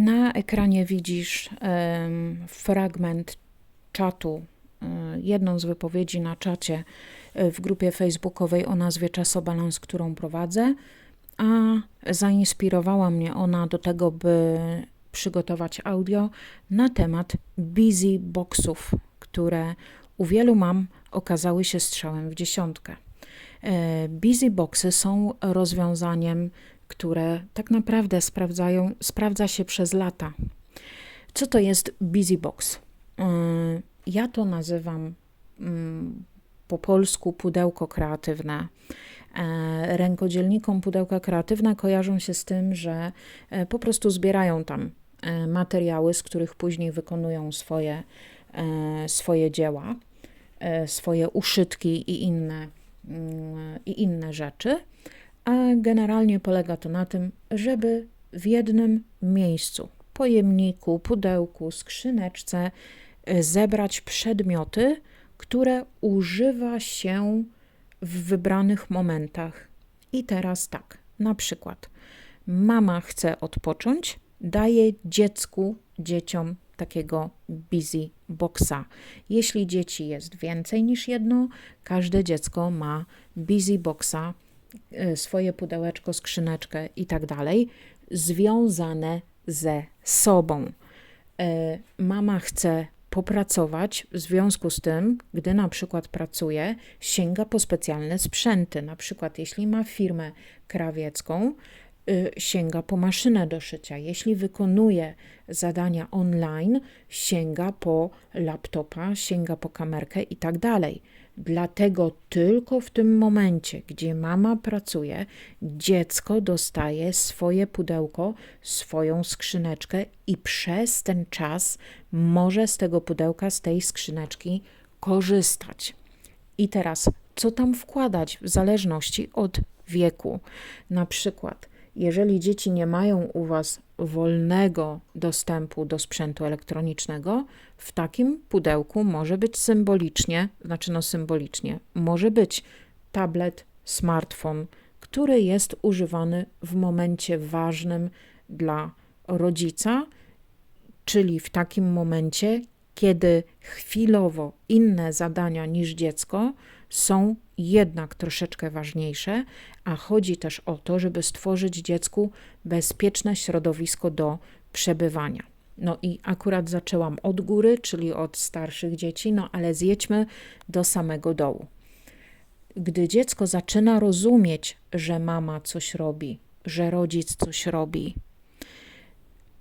Na ekranie widzisz fragment czatu, e, jedną z wypowiedzi na czacie e, w grupie facebookowej o nazwie Czasobalans, którą prowadzę, a zainspirowała mnie ona do tego, by przygotować audio na temat busy boxów, które u wielu mam okazały się strzałem w dziesiątkę. E, Busy boxy są rozwiązaniem, które tak naprawdę sprawdzają, sprawdza się przez lata. Co to jest busy box? E, Ja to nazywam mm, po polsku pudełko kreatywne. E, Rękodzielnikom pudełka kreatywne kojarzą się z tym, że e, po prostu zbierają tam e, materiały, z których później wykonują swoje, swoje dzieła, swoje uszytki i inne, mm, i inne rzeczy. A generalnie polega to na tym, żeby w jednym miejscu, pojemniku, pudełku, skrzyneczce, e, zebrać przedmioty, które używa się w wybranych momentach. I teraz tak, na przykład mama chce odpocząć, daje dziecku, dzieciom takiego busy boxa. Jeśli dzieci jest więcej niż jedno, każde dziecko ma busy boxa, y, swoje pudełeczko, skrzyneczkę i tak dalej, związane ze sobą. E, Mama chce popracować, w związku z tym, gdy na przykład pracuje, sięga po specjalne sprzęty. Na przykład, jeśli ma firmę krawiecką, y, sięga po maszynę do szycia. Jeśli wykonuje zadania online, sięga po laptopa, sięga po kamerkę i tak dalej. Dlatego tylko w tym momencie, gdzie mama pracuje, dziecko dostaje swoje pudełko, swoją skrzyneczkę i przez ten czas może z tego pudełka, z tej skrzyneczki korzystać. I teraz, co tam wkładać w zależności od wieku? Na przykład, jeżeli dzieci nie mają u Was wolnego dostępu do sprzętu elektronicznego, w takim pudełku może być symbolicznie, znaczy no symbolicznie, może być tablet, smartfon, który jest używany w momencie ważnym dla rodzica, czyli w takim momencie, kiedy chwilowo inne zadania niż dziecko są jednak troszeczkę ważniejsze, a chodzi też o to, żeby stworzyć dziecku bezpieczne środowisko do przebywania. No i akurat zaczęłam od góry, czyli od starszych dzieci, no ale zjedźmy do samego dołu. Gdy dziecko zaczyna rozumieć, że mama coś robi, że rodzic coś robi,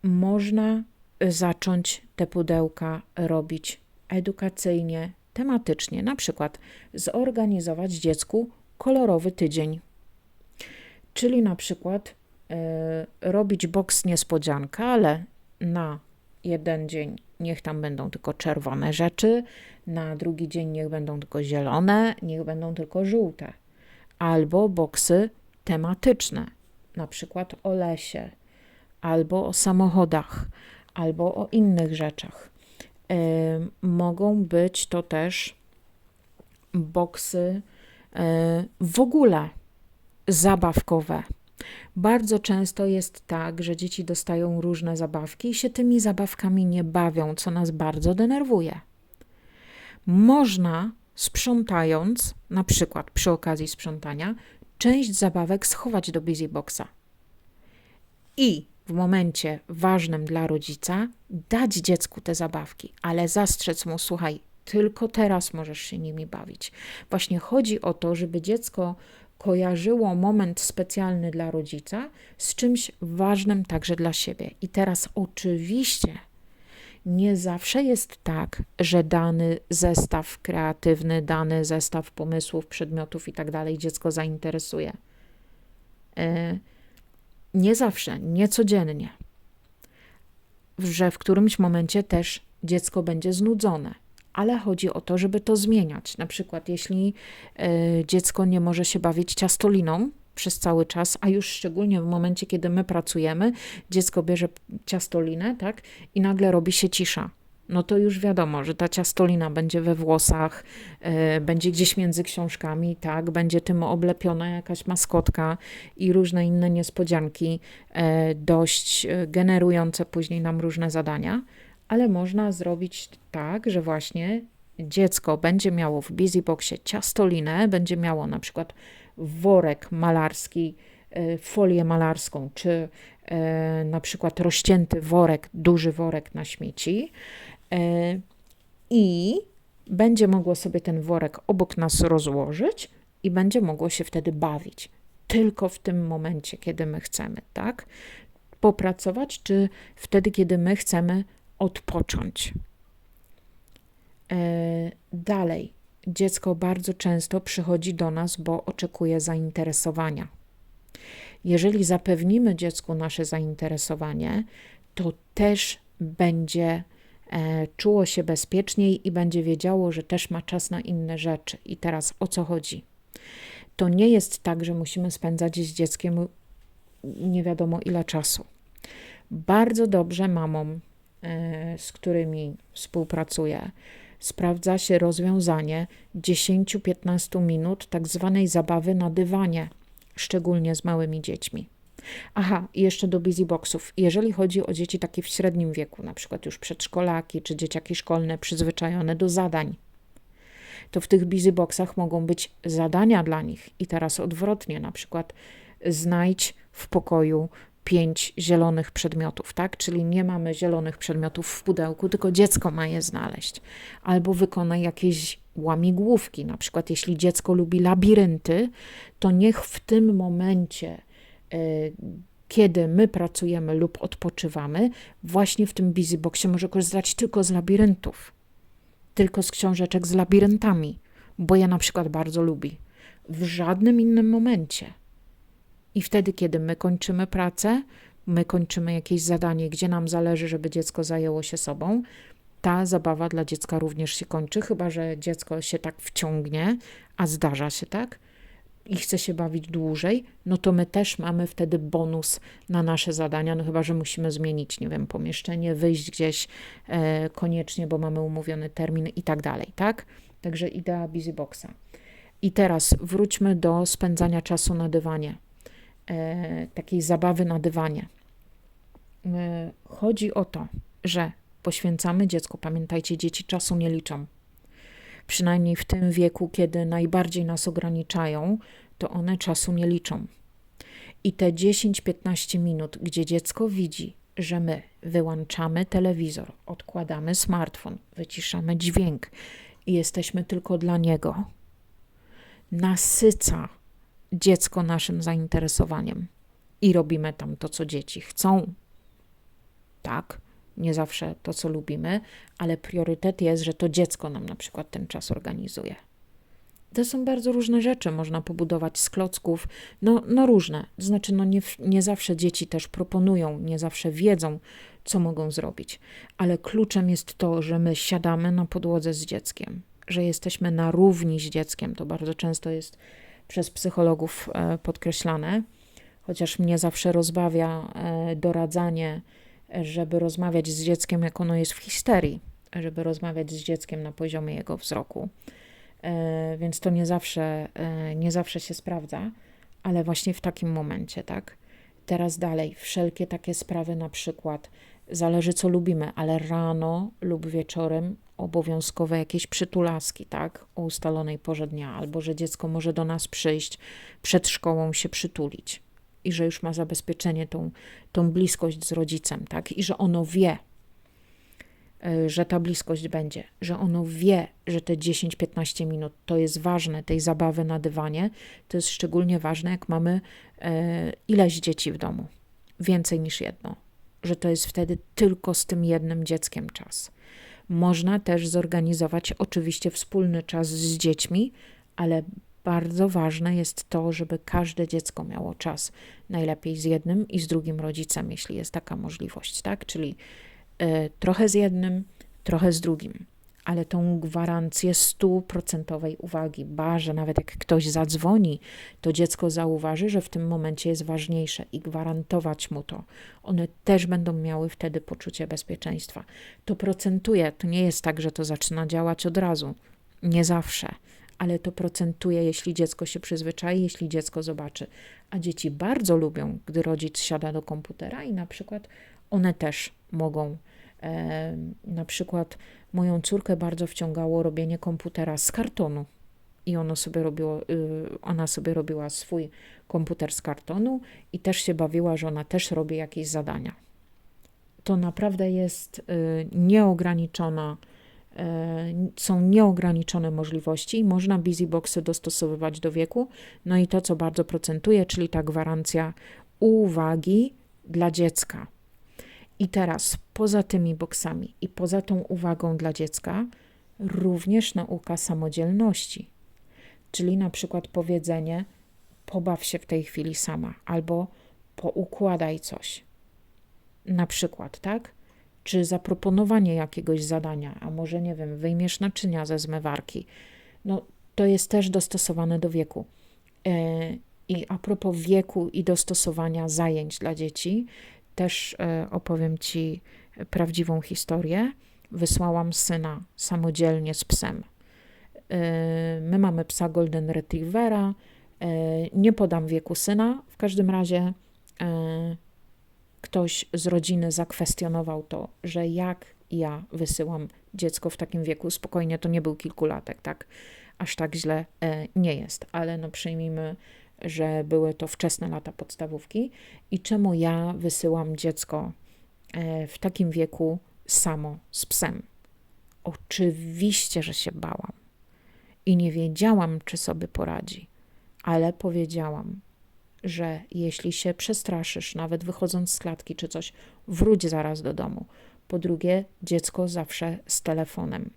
można zacząć te pudełka robić edukacyjnie, tematycznie. Na przykład zorganizować dziecku kolorowy tydzień. Czyli na przykład e, robić boks niespodzianka, ale na jeden dzień niech tam będą tylko czerwone rzeczy, na drugi dzień niech będą tylko zielone, niech będą tylko żółte. Albo boksy tematyczne, na przykład o lesie, albo o samochodach, albo o innych rzeczach. Mogą być to też boksy e, w ogóle zabawkowe. Bardzo często jest tak, że dzieci dostają różne zabawki i się tymi zabawkami nie bawią, co nas bardzo denerwuje. Można sprzątając, na przykład przy okazji sprzątania, część zabawek schować do busy boxa. I w momencie ważnym dla rodzica dać dziecku te zabawki, ale zastrzec mu, słuchaj, tylko teraz możesz się nimi bawić. Właśnie chodzi o to, żeby dziecko kojarzyło moment specjalny dla rodzica z czymś ważnym także dla siebie. I teraz oczywiście nie zawsze jest tak, że dany zestaw kreatywny, dany zestaw pomysłów, przedmiotów i tak dalej dziecko zainteresuje. E, nie zawsze, nie codziennie. Że w którymś momencie też dziecko będzie znudzone, ale chodzi o to, żeby to zmieniać. Na przykład, jeśli y, dziecko nie może się bawić ciastoliną przez cały czas, a już szczególnie w momencie, kiedy my pracujemy, dziecko bierze ciastolinę, tak, i nagle robi się cisza. No to już wiadomo, że ta ciastolina będzie we włosach, e, będzie gdzieś między książkami, tak, będzie tym oblepiona jakaś maskotka i różne inne niespodzianki, e, dość e, generujące później nam różne zadania, ale można zrobić tak, że właśnie dziecko będzie miało w Busyboxie ciastolinę, będzie miało na przykład worek malarski, folię malarską, czy na przykład rozcięty worek, duży worek na śmieci i będzie mogło sobie ten worek obok nas rozłożyć i będzie mogło się wtedy bawić. Tylko w tym momencie, kiedy my chcemy, tak? Popracować, czy wtedy, kiedy my chcemy odpocząć. Dalej, dziecko bardzo często przychodzi do nas, bo oczekuje zainteresowania. Jeżeli zapewnimy dziecku nasze zainteresowanie, to też będzie czuło się bezpieczniej i będzie wiedziało, że też ma czas na inne rzeczy. I teraz o co chodzi? To nie jest tak, że musimy spędzać z dzieckiem nie wiadomo ile czasu. Bardzo dobrze mamom, e, z którymi współpracuję, sprawdza się rozwiązanie 10-15 minut tak zwanej zabawy na dywanie, szczególnie z małymi dziećmi. Aha, i jeszcze do busyboxów. Jeżeli chodzi o dzieci takie w średnim wieku, na przykład już przedszkolaki czy dzieciaki szkolne przyzwyczajone do zadań, to w tych busyboxach mogą być zadania dla nich. I teraz odwrotnie, na przykład znajdź w pokoju pięć zielonych przedmiotów, tak? Czyli nie mamy zielonych przedmiotów w pudełku, tylko dziecko ma je znaleźć. Albo wykonaj jakieś łamigłówki. Na przykład, jeśli dziecko lubi labirynty, to niech w tym momencie, kiedy my pracujemy lub odpoczywamy, właśnie w tym busyboxie może korzystać tylko z labiryntów, tylko z książeczek z labiryntami, bo ja na przykład bardzo lubi. W żadnym innym momencie. I wtedy, kiedy my kończymy pracę, my kończymy jakieś zadanie, gdzie nam zależy, żeby dziecko zajęło się sobą, ta zabawa dla dziecka również się kończy, chyba że dziecko się tak wciągnie, a zdarza się tak i chce się bawić dłużej, no to my też mamy wtedy bonus na nasze zadania, no chyba że musimy zmienić, nie wiem, pomieszczenie, wyjść gdzieś e, koniecznie, bo mamy umówiony termin i tak dalej, tak? Także idea Busyboxa. I teraz wróćmy do spędzania czasu na dywanie e, takiej zabawy na dywanie. E, chodzi o to, że poświęcamy dziecku, pamiętajcie, dzieci czasu nie liczą. Przynajmniej w tym wieku, kiedy najbardziej nas ograniczają, to one czasu nie liczą. I te 10-15 minut, gdzie dziecko widzi, że my wyłączamy telewizor, odkładamy smartfon, wyciszamy dźwięk i jesteśmy tylko dla niego, nasyca dziecko naszym zainteresowaniem i robimy tam to, co dzieci chcą. Tak, nie zawsze to, co lubimy, ale priorytet jest, że to dziecko nam na przykład ten czas organizuje. To są bardzo różne rzeczy, można pobudować z klocków, no, no różne. Znaczy, no nie, nie zawsze dzieci też proponują, nie zawsze wiedzą, co mogą zrobić, ale kluczem jest to, że my siadamy na podłodze z dzieckiem, że jesteśmy na równi z dzieckiem. To bardzo często jest przez psychologów e, podkreślane, chociaż mnie zawsze rozbawia e, doradzanie, żeby rozmawiać z dzieckiem, jak ono jest w histerii, żeby rozmawiać z dzieckiem na poziomie jego wzroku. E, więc to nie zawsze, nie zawsze się sprawdza, ale właśnie w takim momencie, tak? Teraz dalej, wszelkie takie sprawy, na przykład, zależy co lubimy, ale rano lub wieczorem obowiązkowe jakieś przytulaski, tak, o ustalonej porze dnia, albo że dziecko może do nas przyjść przed szkołą się przytulić i że już ma zabezpieczenie tą, tą bliskość z rodzicem, tak, i że ono wie, e, że ta bliskość będzie, że ono wie, że te 10-15 minut to jest ważne, tej zabawy na dywanie, to jest szczególnie ważne, jak mamy e, ileś dzieci w domu, więcej niż jedno, że to jest wtedy tylko z tym jednym dzieckiem czas. Można też zorganizować oczywiście wspólny czas z dziećmi, ale bardzo ważne jest to, żeby każde dziecko miało czas, najlepiej z jednym i z drugim rodzicem, jeśli jest taka możliwość, tak? Czyli y, trochę z jednym, trochę z drugim, ale tą gwarancję stuprocentowej uwagi. Ba, że nawet jak ktoś zadzwoni, to dziecko zauważy, że w tym momencie jest ważniejsze i gwarantować mu to. One też będą miały wtedy poczucie bezpieczeństwa. To procentuje, to nie jest tak, że to zaczyna działać od razu. Nie zawsze ale to procentuje, jeśli dziecko się przyzwyczai, jeśli dziecko zobaczy. A dzieci bardzo lubią, gdy rodzic siada do komputera i na przykład one też mogą. E, na przykład moją córkę bardzo wciągało robienie komputera z kartonu. I ono sobie robiło, y, ona sobie robiła swój komputer z kartonu i też się bawiła, że ona też robi jakieś zadania. To naprawdę jest y, nieograniczona są nieograniczone możliwości można busyboxy dostosowywać do wieku. No i to, co bardzo procentuje, czyli ta gwarancja uwagi dla dziecka. I teraz poza tymi boksami i poza tą uwagą dla dziecka, również nauka samodzielności. Czyli na przykład powiedzenie: pobaw się w tej chwili sama, albo poukładaj coś. Na przykład, tak? Czy zaproponowanie jakiegoś zadania, a może nie wiem, wyjmiesz naczynia ze zmywarki. No, to jest też dostosowane do wieku. E, I a propos wieku i dostosowania zajęć dla dzieci, też e, opowiem Ci prawdziwą historię. Wysłałam syna samodzielnie z psem. E, my mamy psa Golden Retrievera. Nie podam wieku syna, w każdym razie ktoś z rodziny zakwestionował to, że jak ja wysyłam dziecko w takim wieku, spokojnie to nie był kilkulatek, tak? Aż tak źle e, nie jest, ale no przyjmijmy, że były to wczesne lata podstawówki i czemu ja wysyłam dziecko e, w takim wieku samo z psem? Oczywiście, że się bałam i nie wiedziałam, czy sobie poradzi, ale powiedziałam, że jeśli się przestraszysz, nawet wychodząc z klatki czy coś, wróć zaraz do domu. Po drugie, dziecko zawsze z telefonem.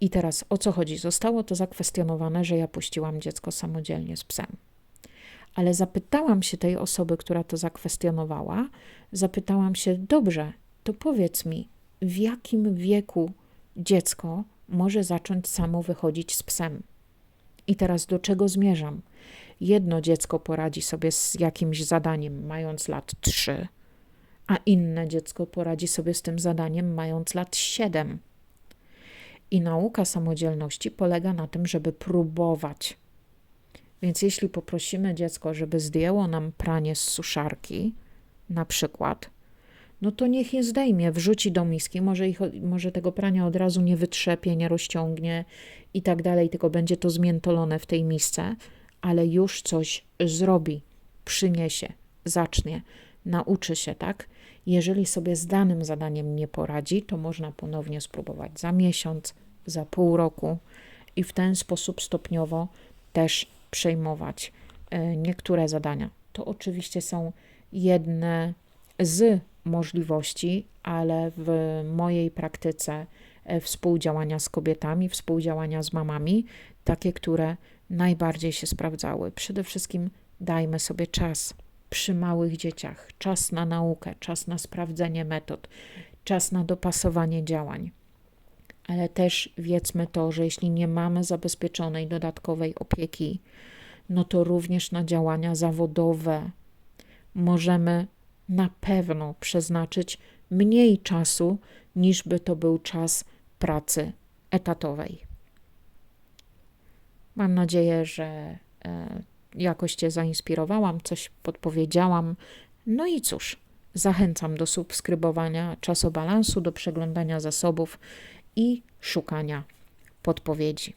I teraz o co chodzi? Zostało to zakwestionowane, że ja puściłam dziecko samodzielnie z psem. Ale zapytałam się tej osoby, która to zakwestionowała, zapytałam się, dobrze, to powiedz mi, w jakim wieku dziecko może zacząć samo wychodzić z psem? I teraz do czego zmierzam? Jedno dziecko poradzi sobie z jakimś zadaniem, mając lat 3, a inne dziecko poradzi sobie z tym zadaniem, mając lat 7. I nauka samodzielności polega na tym, żeby próbować. Więc jeśli poprosimy dziecko, żeby zdjęło nam pranie z suszarki, na przykład, no to niech je zdejmie, wrzuci do miski, może, ich, może tego prania od razu nie wytrzepie, nie rozciągnie i tak dalej, tylko będzie to zmiętolone w tej misce, ale już coś zrobi, przyniesie, zacznie, nauczy się, tak? Jeżeli sobie z danym zadaniem nie poradzi, to można ponownie spróbować za miesiąc, za pół roku i w ten sposób stopniowo też przejmować e, niektóre zadania. To oczywiście są jedne z możliwości, ale w mojej praktyce e, współdziałania z kobietami, współdziałania z mamami, takie, które najbardziej się sprawdzały. Przede wszystkim dajmy sobie czas przy małych dzieciach, czas na naukę, czas na sprawdzenie metod, czas na dopasowanie działań. Ale też wiedzmy to, że jeśli nie mamy zabezpieczonej dodatkowej opieki, no to również na działania zawodowe możemy na pewno przeznaczyć mniej czasu, niż by to był czas pracy etatowej. Mam nadzieję, że e, jakoś Cię zainspirowałam, coś podpowiedziałam. No i cóż, zachęcam do subskrybowania czasobalansu, do przeglądania zasobów i szukania podpowiedzi.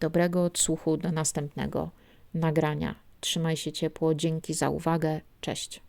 Dobrego odsłuchu do następnego nagrania. Trzymaj się ciepło, dzięki za uwagę, cześć.